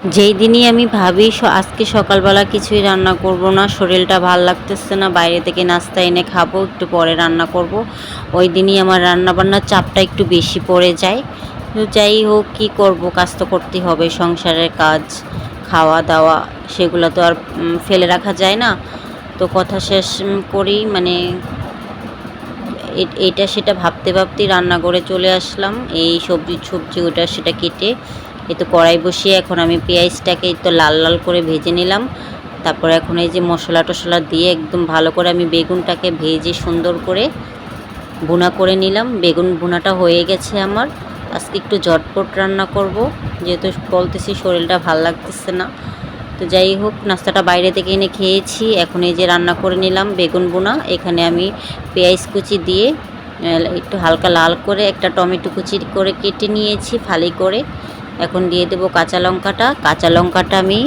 যেই দিনই আমি ভাবি আজকে সকালবেলা কিছুই রান্না করব না, শরীরটা ভালো লাগতেছে না, বাইরে থেকে নাস্তা এনে খাব, একটু পরে রান্না করব। ওই দিনই আমার রান্না বান্নার চাপটা একটু বেশি পড়ে যায়। তো যাই হোক, কী করব? কাজ তো করতেই হবে, সংসারের কাজ, খাওয়া দাওয়া, সেগুলো তো আর ফেলে রাখা যায় না। তো কথা শেষ করি মানে এটা সেটা ভাবতে ভাবতেই রান্না করে চলে আসলাম। এই সবজি সবজি ওটা সেটা কেটে এই তো কড়াই বসিয়ে এখন আমি পেঁয়াজটাকে তো লাল লাল করে ভেজে নিলাম। তারপর এখন এই যে মশলা টশলা দিয়ে একদম ভালো করে আমি বেগুনটাকে ভেজে সুন্দর করে ভুনা করে নিলাম। বেগুন ভুনাটা হয়ে গেছে আমার। আজকে একটু ঝটপট রান্না করব। যেহেতু বলতেছি শরীরটা ভালো লাগতেছে না। তো যাই হোক, নাস্তাটা বাইরে থেকে এনে খেয়েছি। এখন এই যে রান্না করে নিলাম বেগুন বোনা এখানে আমি পেঁয়াজ কুচি দিয়ে একটু হালকা লাল করে একটা টমেটো কুচি করে কেটে নিয়েছি ফালি করে। এখন দিয়ে দেবো কাঁচা লঙ্কাটা। কাঁচা লঙ্কাটা আমি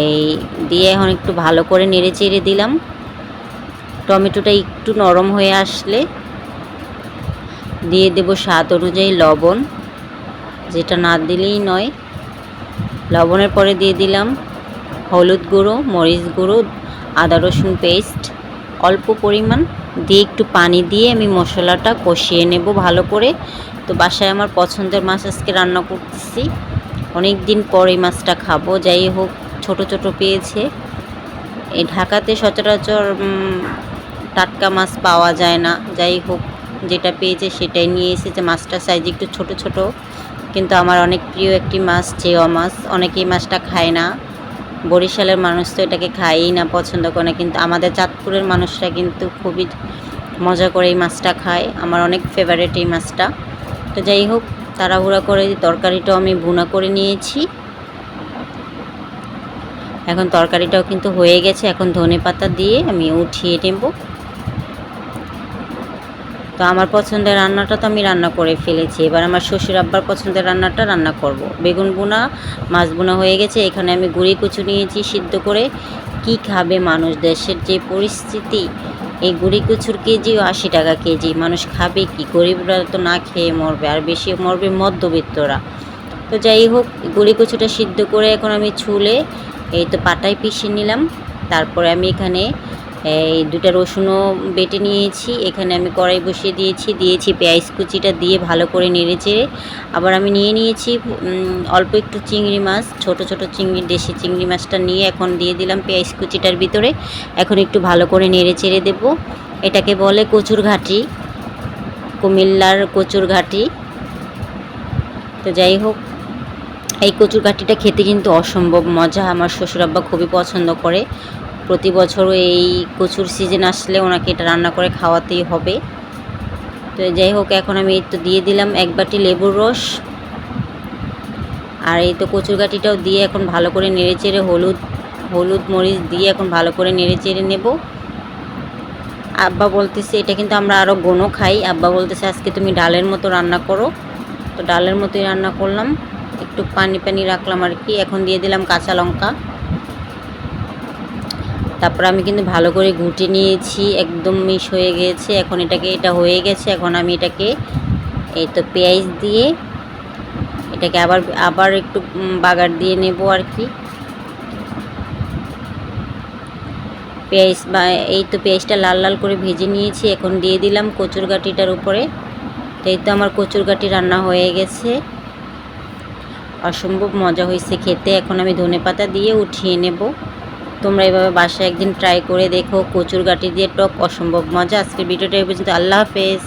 এই দিয়ে এখন একটু ভালো করে নেড়ে চেড়ে দিলাম। টমেটোটা একটু নরম হয়ে আসলে দিয়ে দেব স্বাদ অনুযায়ী লবণ। যেটা না দিলেই নয়। লবণের পরে দিয়ে দিলাম হলুদ গুঁড়ো, মরিচ গুঁড়ো, আদা রসুন পেস্ট। অল্প পরিমাণ দিয়ে একটু পানি দিয়ে আমি মশলাটা কষিয়ে নেব ভালো করে। তো বাসায় আমার পছন্দের মাছ আজকে রান্না করতেছি। অনেক দিন পর এই মাছটা খাব, যাই হোক, ছোট ছোট পেয়েছে। এই ঢাকাতে সচরাচর টাটকা মাছ পাওয়া যায় না। যাই হোক, যেটা পেয়েছে সেটাই নিয়ে এসেছে। মাছটার সাইজ একটু ছোট ছোট, কিন্তু আমার অনেক প্রিয় একটি মাছ, চেওয়া মাছ। অনেকেই মাছটা খায় না। বরিশালের মানুষ তো এটাকে খায়ই না, পছন্দ করে না, কিন্তু আমাদের চাঁদপুরের মানুষরা কিন্তু খুবই মজা করে এই মাছটা খায়। আমার অনেক ফেভারেট এই মাছটা। তো যাই হোক, তাড়াহুড়া করে তরকারিটাও আমি ভুনা করে নিয়েছি। এখন তরকারিটাও কিন্তু হয়ে গেছে, এখন ধনে পাতা দিয়ে আমি উঠিয়ে নেব। তো আমার পছন্দের রান্নাটা তো আমি রান্না করে ফেলেছি। এবার আমার শ্বশুর আব্বার পছন্দের রান্নাটা রান্না করব। বেগুন বোনা মাছ বোনা হয়ে গেছে। এখানে আমি গুঁড়ি কুচু নিয়েছি সিদ্ধ করে। কি খাবে মানুষ? দেশের যে পরিস্থিতি, এই গুঁড়ি কুচুর কেজিও আশি টাকা কেজি। মানুষ খাবে কি? গরিবরা তো না খেয়ে মরবে, আর বেশি মরবে মধ্যবিত্তরা। তো যাই হোক, গুঁড়ি কুচুটা সিদ্ধ করে এখন আমি ছুলে এই তো পাটায় পিষে নিলাম। তারপরে আমি এখানে এই দুটা রসুনও বেটে নিয়েছি। এখানে আমি কড়াই বসিয়ে দিয়েছি। দিয়েছি পেঁয়াজ কুচিটা দিয়ে ভালো করে নেড়ে চেড়ে। আবার আমি নিয়ে নিয়েছি অল্প একটু চিংড়ি মাছ, ছোট ছোট চিংড়ি, দেশি চিংড়ি মাছটা নিয়ে এখন দিয়ে দিলাম পেঁয়াজ কুচিটার ভিতরে। এখন একটু ভালো করে নেড়ে চেড়ে দেবো। এটাকে বলে কচুর ঘাটি, কুমিল্লার কচুর ঘাটি। তো যাই হোক, এই কচুর ঘাটিটা খেতে কিন্তু অসম্ভব মজা। আমার শ্বশুরাব্বা খুবই পছন্দ করে। প্রতি বছর এই কচুর সিজন আসলে ওনাকে এটা রান্না করে খাওয়াতেই হবে। তো যাই হোক, এখন আমি তো দিয়ে দিলাম এক বাটি লেবুর রস। আর এই তো কচুর গাটিটাও দিয়ে এখন ভালো করে নেড়ে চেড়ে হলুদ হলুদ মরিচ দিয়ে এখন ভালো করে নেড়ে চেড়ে নেব। আব্বা বলতেছে, এটা কিন্তু আমরা আরও গোনো খাই। আব্বা বলতেছে, আজকে তুমি ডালের মতো রান্না করো। তো ডালের মতোই রান্না করলাম। একটু পানি পানি রাখলাম আর কি। এখন দিয়ে দিলাম কাঁচা লঙ্কা। তারপর আমি কিন্তু ভালো করে ঘুটে নিয়েছি, একদম মিশ হয়ে গেছে। এখন এটাকে, এটা হয়ে গেছে। এখন আমি এটাকে, এই তো পেঁয়াজ দিয়ে এটাকে আবার আবার একটু বাগার দিয়ে নেব আর কি। পেঁয়াজ বা, এই তো পেঁয়াজটা লাল লাল করে ভেজে নিয়েছি। এখন দিয়ে দিলাম কচুর গাটিটার উপরে। তো এই তো আমার কচুর গাটি রান্না হয়ে গেছে। অসম্ভব মজা হয়েছে খেতে। এখন আমি ধনে পাতা দিয়ে উঠিয়ে নেব। তোমরা এভাবে বাসায় একদিন ট্রাই করে দেখো কচুর গাটি দিয়ে টক অসম্ভব মজা। আজকের ভিডিওটা এই পর্যন্ত। আল্লাহ হাফেজ।